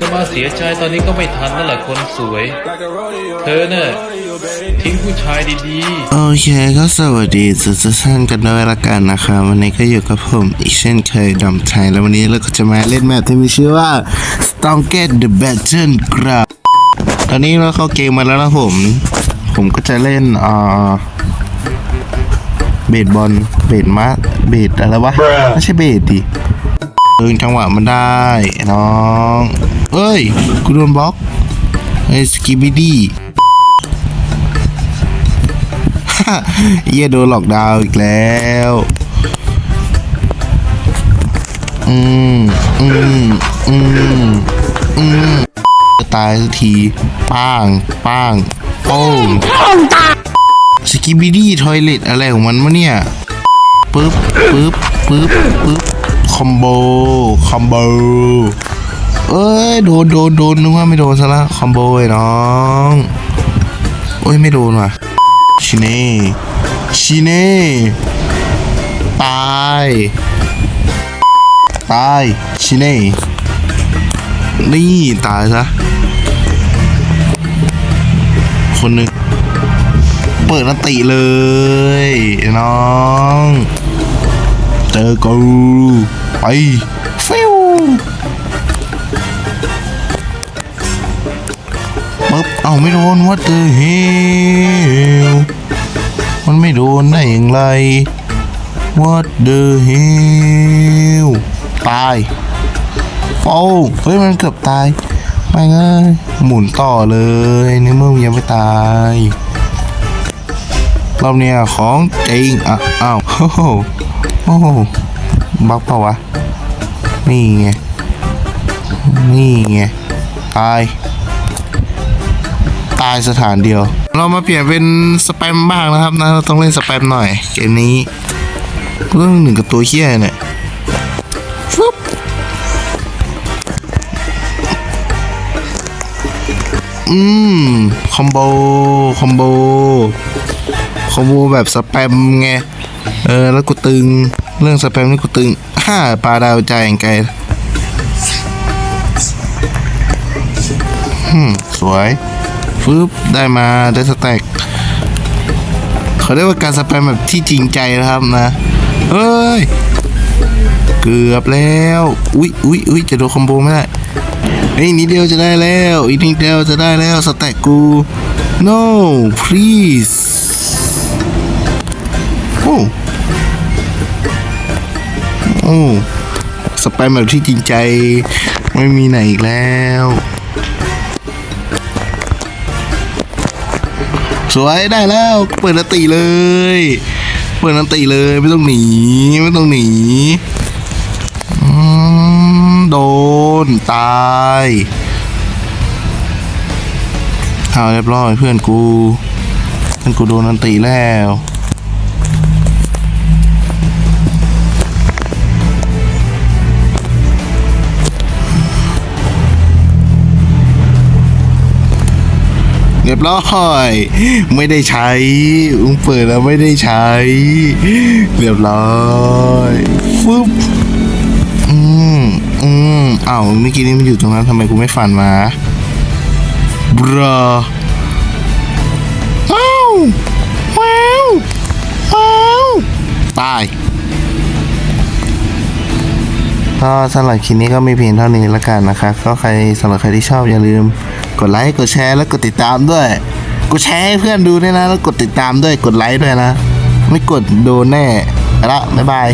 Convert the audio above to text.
จะมาเสียใจตอนนี้ก็ไม่ทันนั่นแหละคนสวย เธอเนี่ยทิ้งผู้ชายดีๆ โอเคก็สวัสดีสุดท่านกันด้วยละกันนะคะวันนี้ก็อยู่กับผม อีกเช่นเคยดำไทย แล้ววันนี้เราก็จะมาเล่นแมปที่มีชื่อว่า s t o n g e t the Battle ครับตอนนี้เราเข้าเกมมาแล้วนะผม ผมก็จะเล่นอ่าเบสบอลเบสมาเบสอะไรวะ ไม่ใช่เบสดิ เดินจังหวะมันได้น้อง เอ้ยกูโดนบล็อกไอ้สกิบิดี้เหี้ยโดนหลอกดาวอีกแล้ว อืม อืม อืม อืมจะตายสักทีป้างป้างโป้งสกิบิดี้ทอยเลตอะไรของมันวะเนี่ยปึ๊บปึ๊บปึ๊บปึ๊บ คอมโบ คอมโบ เอ้ย โดน โดน โดน นึกว่าไม่โดนซะละ คอมโบไอ้น้อง โอ้ย ไม่โดนว่ะ ชิเน่ ชิเน่ ตาย ตาย ชิเน่ นี่ ตายซะ คนหนึ่งเปิดนติเลย น้อง เจอกูไปฟิวปึ๊บเอาไม่โดนวัดเตอร์เฮลมันไม่โดนได้อย่างไร What the hell ตายโอ้เฮ้ยมันเกือบตายไม่เงยหมุนต่อเลยในเมื่อมันยังไม่ตายรอบเนี้ยของจริงอะอ้าว โอ้โหโอ้โหบักเปล่าวะ นี่ไง นี่ไง ตาย ตายสถานเดียว เรามาเปลี่ยนเป็นสแปมบ้างนะครับนะ เราต้องเล่นสแปมหน่อย เกมนี้ เรื่องหนึ่งกับตัวเฮี้ยเนี่ยฟึบอืม คอมโบ คอมโบ คอมโบแบบสแปมไง เออ แล้วกูตึง เรื่องสแปมนี่กูตึงห้าปลาดาวใจอย่างไกลอืมสวยฟึบได้มาได้สแต็กเขาเรียกว่าการสแปมแบบที่จริงใจนะครับนะเฮ้ย เกือบแล้ว อุ๊ยอุ๊ยอุ๊ยจะโดนคอมโบไม่ได้เฮ้ยนิดเดียวจะได้แล้วอีกนิดเดียวจะได้แล้วสแต็กกู no please โอ้ โอ้สแปมแบบที่จริงใจไม่มีไหนอีกแล้ว สวยได้แล้ว เปิดนันติเลย เปิดนันติเลยไม่ต้องหนี ไม่ต้องหนีโดน ตายเอาเรียบร้อยเพื่อนกู เพื่อนกูโดนนันติแล้ว เรียบร้อย ไม่ได้ใช้อุ้งเปิดแล้วไม่ได้ใช้ เรียบร้อยฟึบอืมอืมอ้าวเมื่อกี้นี้มันอยู่ตรงนั้นทำไมกูไม่ฟันมาบรออ้าวว้าวว้าวตาย ก็สำหรับคลิปนี้ก็มีเพียงเท่านี้ละกันนะครับก็ใครสำหรับใครที่ชอบอย่าลืม กดไลค์กดแชร์แล้วกดติดตามด้วย กดแชร์ให้เพื่อนดูด้วยนะ แล้วกดติดตามด้วยกดไลค์ด้วยนะ ไม่กดโดนแน่ละบ๊ายบาย